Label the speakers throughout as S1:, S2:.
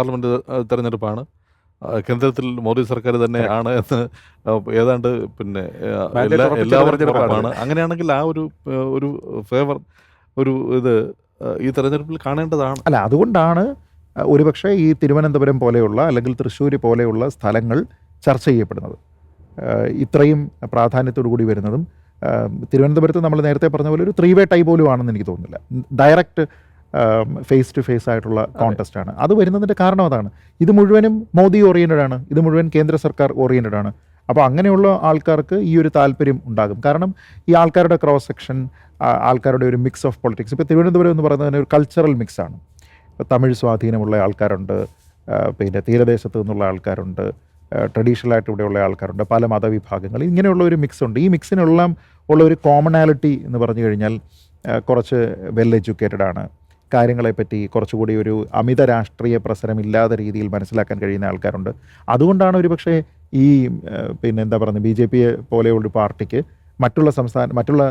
S1: Parliament ഏഹ്, തെരഞ്ഞെടുപ്പാണ്. കേന്ദ്രത്തിൽ മോദി സർക്കാർ തന്നെ ആണ് എന്ന് ഏതാണ്ട് പിന്നെ എല്ലാവർക്കും. ഉറപ്പാണ്. അങ്ങനെയാണെങ്കിൽ ആ ഒരു ഒരു ഫേവർ ഒരു ഇത് ഈ തെരഞ്ഞെടുപ്പിൽ കാണേണ്ടതാണ്.
S2: അല്ല അതുകൊണ്ടാണ് ഒരുപക്ഷെ ഈ തിരുവനന്തപുരം പോലെയുള്ള അല്ലെങ്കിൽ തൃശ്ശൂർ പോലെയുള്ള സ്ഥലങ്ങൾ ചർച്ച ചെയ്യപ്പെടുന്നത്. ഇത്രയും പ്രാധാന്യത്തോടു കൂടി വരുന്നതും തിരുവനന്തപുരത്ത് നമ്മൾ നേരത്തെ പറഞ്ഞ പോലെ ഒരു ത്രീ വേ ടൈ പോലും ആണെന്ന് എനിക്ക് തോന്നുന്നില്ല. ഡയറക്റ്റ് ഫേസ് ടു ഫേസ് ആയിട്ടുള്ള കോൺടെസ്റ്റ് ആണ്. അത് വരുന്നതിന്റെ കാരണം അതാണ്. ഇത് മുഴുവനും മോദി ഓറിയന്റഡ് ആണ്. ഇത് മുഴുവൻ കേന്ദ്ര സർക്കാർ ഓറിയന്റഡ് ആണ്. അപ്പോൾ അങ്ങനെയുള്ള ആൾക്കാർക്ക് ഈ ഒരു താല്പര്യം ഉണ്ടാകും. കാരണം ഈ ആൾക്കാരുടെ ക്രോസ് സെക്ഷൻ ആൾക്കാരുടെ ഒരു മിക്സ് ഓഫ് പൊളിറ്റിക്സ് ഇപ്പോൾ തിരുവനന്തപുരം എന്ന് പറയുന്നത് തന്നെ ഒരു കൾച്ചറൽ മിക്സാണ് തമിഴ് സ്വാധീനമുള്ള ആൾക്കാരുണ്ട് പിന്നെ തീരദേശത്ത് നിന്നുള്ള ആൾക്കാരുണ്ട് ട്രഡീഷണൽ ആയിട്ട് ഇവിടെയുള്ള ആൾക്കാരുണ്ട് പല മതവിഭാഗങ്ങൾ. ഇങ്ങനെയുള്ള ഒരു മിക്സ് ഉണ്ട്. ഈ മിക്സിനെല്ലാം ഉള്ള ഒരു കോമണാലിറ്റി എന്ന് പറഞ്ഞു കഴിഞ്ഞാൽ കുറച്ച് വെൽ എഡ്യൂക്കേറ്റഡ് ആണ്. കാര്യങ്ങളെപ്പറ്റി കുറച്ചുകൂടി ഒരു അമിത രാഷ്ട്രീയ പ്രസരമില്ലാത്ത രീതിയിൽ മനസ്സിലാക്കാൻ കഴിയുന്ന ആൾക്കാരുണ്ട്. അതുകൊണ്ടാണ് ഒരുപക്ഷെ ഈ പിന്നെ എന്താ പറയുന്നത് ബി ജെ പിയെ പോലെയുള്ള ഒരു പാർട്ടിക്ക് മറ്റുള്ള സംസ്ഥാന മറ്റുള്ള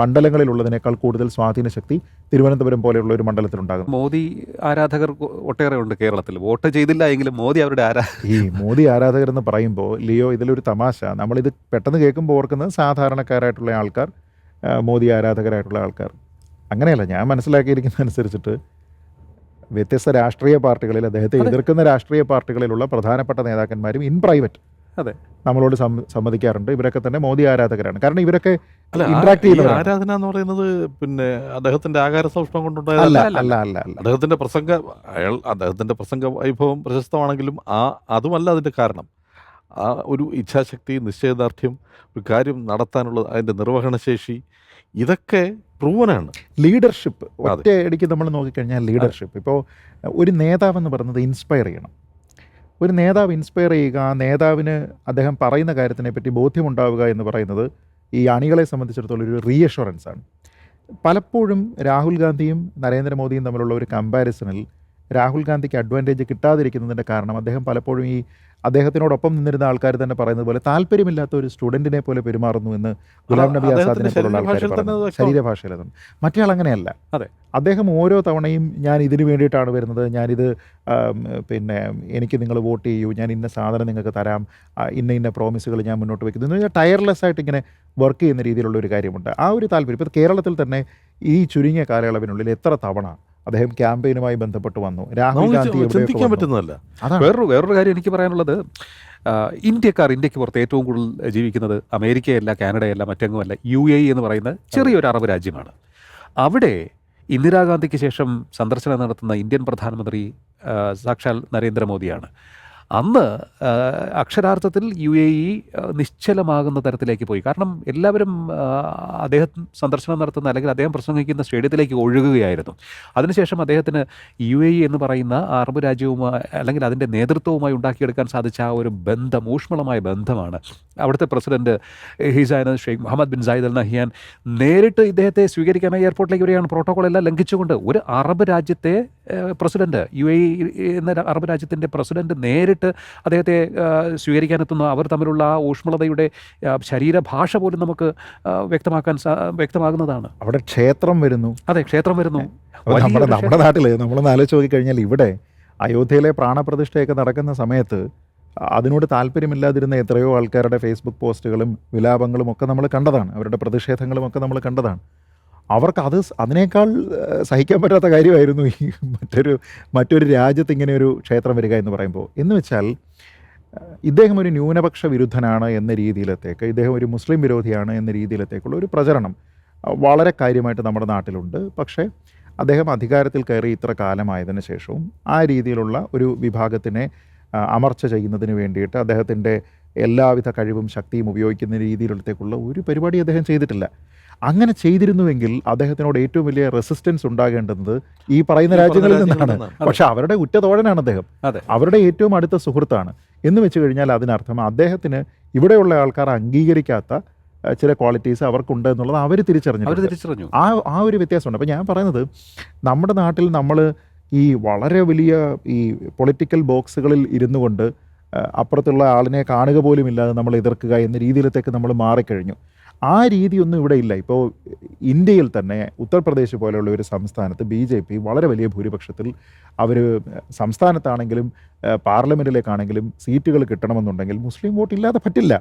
S2: മണ്ഡലങ്ങളിലുള്ളതിനേക്കാൾ കൂടുതൽ സ്വാധീന ശക്തി തിരുവനന്തപുരം പോലെയുള്ള ഒരു മണ്ഡലത്തിലുണ്ടാകും.
S3: മോദി ആരാധകർ ഒട്ടേറെ ഉണ്ട് കേരളത്തിൽ. വോട്ട് ചെയ്തില്ല എങ്കിലും മോദി അവരുടെ ആരാ
S2: ഈ മോദി ആരാധകർ എന്ന് പറയുമ്പോൾ ലിയോ ഇതിലൊരു തമാശ. നമ്മളിത് പെട്ടെന്ന് കേൾക്കുമ്പോൾ ഓർക്കുന്നത് സാധാരണക്കാരായിട്ടുള്ള ആൾക്കാർ മോദി ആരാധകരായിട്ടുള്ള ആൾക്കാർ. അങ്ങനെയല്ല ഞാൻ മനസ്സിലാക്കിയിരിക്കുന്ന അനുസരിച്ചിട്ട് വ്യത്യസ്ത രാഷ്ട്രീയ പാർട്ടികളിൽ അദ്ദേഹത്തെ എതിർക്കുന്ന രാഷ്ട്രീയ പാർട്ടികളിലുള്ള പ്രധാനപ്പെട്ട നേതാക്കന്മാരും ഇൻ പ്രൈവറ്റ്
S3: അതെ.
S2: നമ്മളോട് സമ്മതിക്കാറുണ്ട്. ഇവരൊക്കെ തന്നെ മോദി ആരാധകരാണ്. കാരണം ഇവരൊക്കെ ഇന്ററാക്ട് ചെയ്യുന്ന
S1: ആരാധന എന്ന് പറയുന്നത് പിന്നെ അദ്ദേഹത്തിന്റെ ആകാര സൗഷ്ഠം
S2: അല്ല
S1: കൊണ്ടുണ്ടായതല്ല
S3: അല്ല,
S2: അല്ല അല്ല അല്ല.
S1: അദ്ദേഹത്തിന്റെ പ്രസംഗ അയാൾ അദ്ദേഹത്തിന്റെ പ്രസംഗ വൈഭവം പ്രശസ്തമാണെങ്കിലും ആ അതുമല്ല അതിന്റെ കാരണം. ആ ഒരു ഇച്ഛാശക്തി നിശ്ചയദാർഢ്യം ഒരു കാര്യം നടത്താനുള്ള അതിന്റെ നിർവഹണശേഷി ഇതൊക്കെ പ്രൂവനാണ്
S2: ലീഡർഷിപ്പ് ഒറ്റയടിക്ക് നമ്മൾ നോക്കിക്കഴിഞ്ഞാൽ ലീഡർഷിപ്പ് ഇപ്പോൾ ഒരു നേതാവ് എന്ന് പറയുന്നത് ഇൻസ്പയർ ചെയ്യണം. ഒരു നേതാവ് ഇൻസ്പയർ ചെയ്യുക ആ നേതാവിന് അദ്ദേഹം പറയുന്ന കാര്യത്തിനെ പറ്റി ബോധ്യമുണ്ടാവുക എന്ന് പറയുന്നത് ഈ അണികളെ സംബന്ധിച്ചിടത്തോളം ഒരു റീഅഷുറൻസ് ആണ്. പലപ്പോഴും രാഹുൽ ഗാന്ധിയും നരേന്ദ്രമോദിയും തമ്മിലുള്ള ഒരു കമ്പാരിസണിൽ രാഹുൽ ഗാന്ധിക്ക് അഡ്വാന്റേജ് കിട്ടാതിരിക്കുന്നതിന്റെ കാരണം അദ്ദേഹം പലപ്പോഴും ഈ അദ്ദേഹത്തിനോടൊപ്പം നിന്നിരുന്ന ആൾക്കാർ തന്നെ പറയുന്നത് പോലെ താല്പര്യമില്ലാത്ത ഒരു സ്റ്റുഡന്റിനെ പോലെ പെരുമാറുന്നു എന്ന് ഗുലാം നബി ആസാദിനെ പോലുള്ള ആൾക്കാർ
S1: അത്
S2: ശരീരഭാഷയിൽ അങ്ങനെയല്ല.
S3: അതെ.
S2: അദ്ദേഹം ഓരോ തവണയും ഞാൻ ഇതിന് വേണ്ടിയിട്ടാണ് വരുന്നത് ഞാനിത് പിന്നെ എനിക്ക് നിങ്ങൾ വോട്ട് ചെയ്യൂ ഞാൻ ഇന്ന സാധനം നിങ്ങൾക്ക് തരാം ഇന്ന ഇന്ന പ്രോമിസുകൾ ഞാൻ മുന്നോട്ട് വയ്ക്കുന്നു എന്ന് പറഞ്ഞാൽ ടയർലെസ് ആയിട്ട് ഇങ്ങനെ വർക്ക് ചെയ്യുന്ന രീതിയിലുള്ള ഒരു കാര്യമുണ്ട്. ആ ഒരു താല്പര്യം ഇപ്പോൾ കേരളത്തിൽ തന്നെ ഈ ചുരുങ്ങിയ കാലയളവിനുള്ളിൽ എത്ര തവണ അദ്ദേഹം ക്യാമ്പയിനുമായി ബന്ധപ്പെട്ട് വന്നു. രാഹുൽ ഗാന്ധി
S1: ചിന്തിക്കാൻ പറ്റുന്നതല്ല.
S3: വേറൊരു വേറൊരു കാര്യം എനിക്ക് പറയാനുള്ളത് ഇന്ത്യക്കാർ ഇന്ത്യയ്ക്ക് പുറത്ത് ഏറ്റവും കൂടുതൽ ജീവിക്കുന്നത് അമേരിക്കയല്ല കാനഡയല്ല മറ്റെങ്ങുമല്ല യു എ എന്ന് പറയുന്ന ചെറിയൊരു അറബ് രാജ്യമാണ്. അവിടെ ഇന്ദിരാഗാന്ധിക്ക് ശേഷം സന്ദർശനം നടത്തുന്ന ഇന്ത്യൻ പ്രധാനമന്ത്രി സാക്ഷാൽ നരേന്ദ്രമോദിയാണ്. അന്ന് അക്ഷരാർത്ഥത്തിൽ യു എ ഇ നിശ്ചലമാകുന്ന തരത്തിലേക്ക് പോയി. കാരണം എല്ലാവരും അദ്ദേഹം സന്ദർശനം നടത്തുന്ന അല്ലെങ്കിൽ അദ്ദേഹം പ്രസംഗിക്കുന്ന സ്റ്റേഡിയത്തിലേക്ക് ഒഴുകുകയായിരുന്നു. അതിനുശേഷം അദ്ദേഹത്തിന് യു എ ഇ എന്ന് പറയുന്ന അറബ് രാജ്യവുമായി അല്ലെങ്കിൽ അതിന്റെ നേതൃത്വവുമായി ഉണ്ടാക്കിയെടുക്കാൻ സാധിച്ച ആ ഒരു ബന്ധം ഊഷ്മളമായ ബന്ധമാണ്. അവിടുത്തെ president ഹിസൈന Sheikh Mohammed bin Zayed Al Nahyan നേരിട്ട് ഇദ്ദേഹത്തെ സ്വീകരിക്കാനായി എയർപോർട്ടിലേക്ക് വരികയാണ്. പ്രോട്ടോകോൾ എല്ലാം ലംഘിച്ചുകൊണ്ട് ഒരു അറബ് രാജ്യത്തെ പ്രസിഡന്റ് യു എ എന്ന അറബ് രാജ്യത്തിന്റെ പ്രസിഡന്റ് നേരിട്ട് അദ്ദേഹത്തെ സ്വീകരിക്കാനെത്തുന്ന അവർ തമ്മിലുള്ള ആ ഊഷ്മളതയുടെ ശരീരഭാഷ പോലും നമുക്ക് വ്യക്തമാക്കാൻ വ്യക്തമാകുന്നതാണ്.
S2: അവിടെ ക്ഷേത്രം വരുന്നു.
S3: അതെ ക്ഷേത്രം വരുന്നു.
S2: നമ്മുടെ നാട്ടിൽ നമ്മളൊന്ന് ആലോചിച്ച് നോക്കിക്കഴിഞ്ഞാൽ ഇവിടെ അയോധ്യയിലെ പ്രാണപ്രതിഷ്ഠയൊക്കെ നടക്കുന്ന സമയത്ത് അതിനോട് താല്പര്യമില്ലാതിരുന്ന എത്രയോ ആൾക്കാരുടെ ഫേസ്ബുക്ക് പോസ്റ്റുകളും വിലാപങ്ങളും ഒക്കെ നമ്മൾ കണ്ടതാണ്. അവരുടെ പ്രതിഷേധങ്ങളും ഒക്കെ നമ്മൾ കണ്ടതാണ്. അവർക്ക് അത് അതിനേക്കാൾ സഹിക്കാൻ പറ്റാത്ത കാര്യമായിരുന്നു ഈ മറ്റൊരു മറ്റൊരു രാജ്യത്ത് ഇങ്ങനെ ഒരു ക്ഷേത്രം വരിക എന്ന് പറയുമ്പോൾ. എന്ന് വെച്ചാൽ ഇദ്ദേഹം ഒരു ന്യൂനപക്ഷ വിരുദ്ധനാണ് എന്ന രീതിയിലത്തേക്ക് ഇദ്ദേഹം ഒരു മുസ്ലിം വിരോധിയാണ് എന്ന രീതിയിലത്തേക്കുള്ള ഒരു പ്രചരണം വളരെ കാര്യമായിട്ട് നമ്മുടെ നാട്ടിലുണ്ട്. പക്ഷേ അദ്ദേഹം അധികാരത്തിൽ കയറി ഇത്ര കാലമായതിനു ശേഷവും ആ രീതിയിലുള്ള ഒരു വിഭാഗത്തിനെ അമർച്ച ചെയ്യുന്നതിന് വേണ്ടിയിട്ട് അദ്ദേഹത്തിന്റെ എല്ലാവിധ കഴിവും ശക്തിയും ഉപയോഗിക്കുന്ന രീതിയിലത്തേക്കുള്ള ഒരു പരിപാടി അദ്ദേഹം ചെയ്തിട്ടില്ല. അങ്ങനെ ചെയ്തിരുന്നുവെങ്കിൽ അദ്ദേഹത്തിനോട് ഏറ്റവും വലിയ റെസിസ്റ്റൻസ് ഉണ്ടാകേണ്ടത് ഈ പറയുന്ന രാജ്യങ്ങളിൽ നിന്നാണ്. പക്ഷെ അവരുടെ ഉറ്റതോഴനാണ് അദ്ദേഹം. അവരുടെ ഏറ്റവും അടുത്ത സുഹൃത്താണ്. എന്ന് വെച്ച് കഴിഞ്ഞാൽ അതിനർത്ഥം അദ്ദേഹത്തിന് ഇവിടെയുള്ള ആൾക്കാർ അംഗീകരിക്കാത്ത ചില ക്വാളിറ്റീസ് അവർക്കുണ്ട് എന്നുള്ളത് അവർ തിരിച്ചറിഞ്ഞു
S3: അവർ
S2: തിരിച്ചറിഞ്ഞു.
S3: തിരിച്ചറിഞ്ഞു
S2: ആ ആ ഒരു വ്യത്യാസമുണ്ട്. അപ്പോൾ ഞാൻ പറയുന്നത് നമ്മുടെ നാട്ടിൽ നമ്മൾ ഈ വളരെ വലിയ ഈ പൊളിറ്റിക്കൽ ബോക്സുകളിൽ ഇരുന്നു കൊണ്ട് അപ്പുറത്തുള്ള ആളിനെ കാണുക പോലും ഇല്ലാതെ നമ്മൾ എതിർക്കുക എന്ന രീതിയിലത്തേക്ക് നമ്മൾ മാറിക്കഴിഞ്ഞു. ആ രീതിയൊന്നും ഇവിടെ ഇല്ല. ഇപ്പോൾ ഇന്ത്യയിൽ തന്നെ ഉത്തർപ്രദേശ് പോലെയുള്ള ഒരു സംസ്ഥാനത്ത് ബി ജെ പി വളരെ വലിയ ഭൂരിപക്ഷത്തിൽ അവർ സംസ്ഥാനത്താണെങ്കിലും പാർലമെന്റിലേക്കാണെങ്കിലും സീറ്റുകൾ കിട്ടണമെന്നുണ്ടെങ്കിൽ മുസ്ലിം വോട്ട് ഇല്ലാതെ പറ്റില്ല.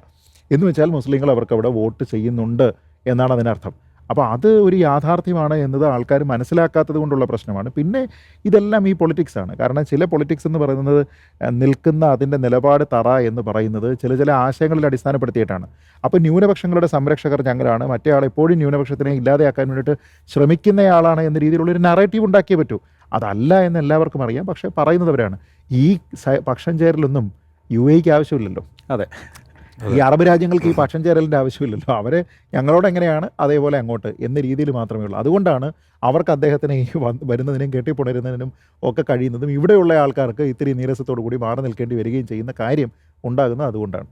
S2: എന്ന് വെച്ചാൽ മുസ്ലിങ്ങൾ അവർക്ക് അവിടെ വോട്ട് ചെയ്യുന്നുണ്ട് എന്നാണ് അതിനർത്ഥം. അപ്പോൾ അത് ഒരു യാഥാർത്ഥ്യമാണ് എന്നത് ആൾക്കാർ മനസ്സിലാക്കാത്തത് കൊണ്ടുള്ള പ്രശ്നമാണ്. പിന്നെ ഇതെല്ലാം ഈ പൊളിറ്റിക്സ് ആണ്. കാരണം ചില പൊളിറ്റിക്സ് എന്ന് പറയുന്നത് നിൽക്കുന്ന അതിന്റെ നിലപാട് തറ എന്ന് പറയുന്നത് ചില ചില ആശയങ്ങളിൽ അടിസ്ഥാനപ്പെടുത്തിയിട്ടാണ്. അപ്പോൾ ന്യൂനപക്ഷങ്ങളുടെ സംരക്ഷകർ ഞങ്ങളാണ്. മറ്റേ ആൾ എപ്പോഴും ന്യൂനപക്ഷത്തിനെ ഇല്ലാതെയാക്കാൻ വേണ്ടിയിട്ട് ശ്രമിക്കുന്നയാളാണ് എന്ന രീതിയിലുള്ളൊരു നറേറ്റീവ് ഉണ്ടാക്കിയേ പറ്റൂ. അതല്ല എന്ന് എല്ലാവർക്കും അറിയാം. പക്ഷേ പറയുന്നവരാണ്. ഈ പക്ഷം ചേരലൊന്നും യു എക്ക് ആവശ്യമില്ലല്ലോ.
S3: അതെ.
S2: ഈ അറബ് രാജ്യങ്ങൾക്ക് ഈ പക്ഷം ചേരലിന്റെ ആവശ്യമില്ലല്ലോ. അവരെ ഞങ്ങളോട് എങ്ങനെയാണ് അതേപോലെ അങ്ങോട്ട് എന്ന രീതിയിൽ മാത്രമേ ഉള്ളൂ. അതുകൊണ്ടാണ് അവർക്ക് അദ്ദേഹത്തിന് ഈ വരുന്നതിനും കെട്ടിപ്പുണരുന്നതിനും ഒക്കെ കഴിയുന്നതും ഇവിടെയുള്ള ആൾക്കാർക്ക് ഇത്തിരി നീരസത്തോടു കൂടി മാറി നിൽക്കേണ്ടി വരികയും ചെയ്യുന്ന കാര്യം ഉണ്ടാകുന്നത് അതുകൊണ്ടാണ്.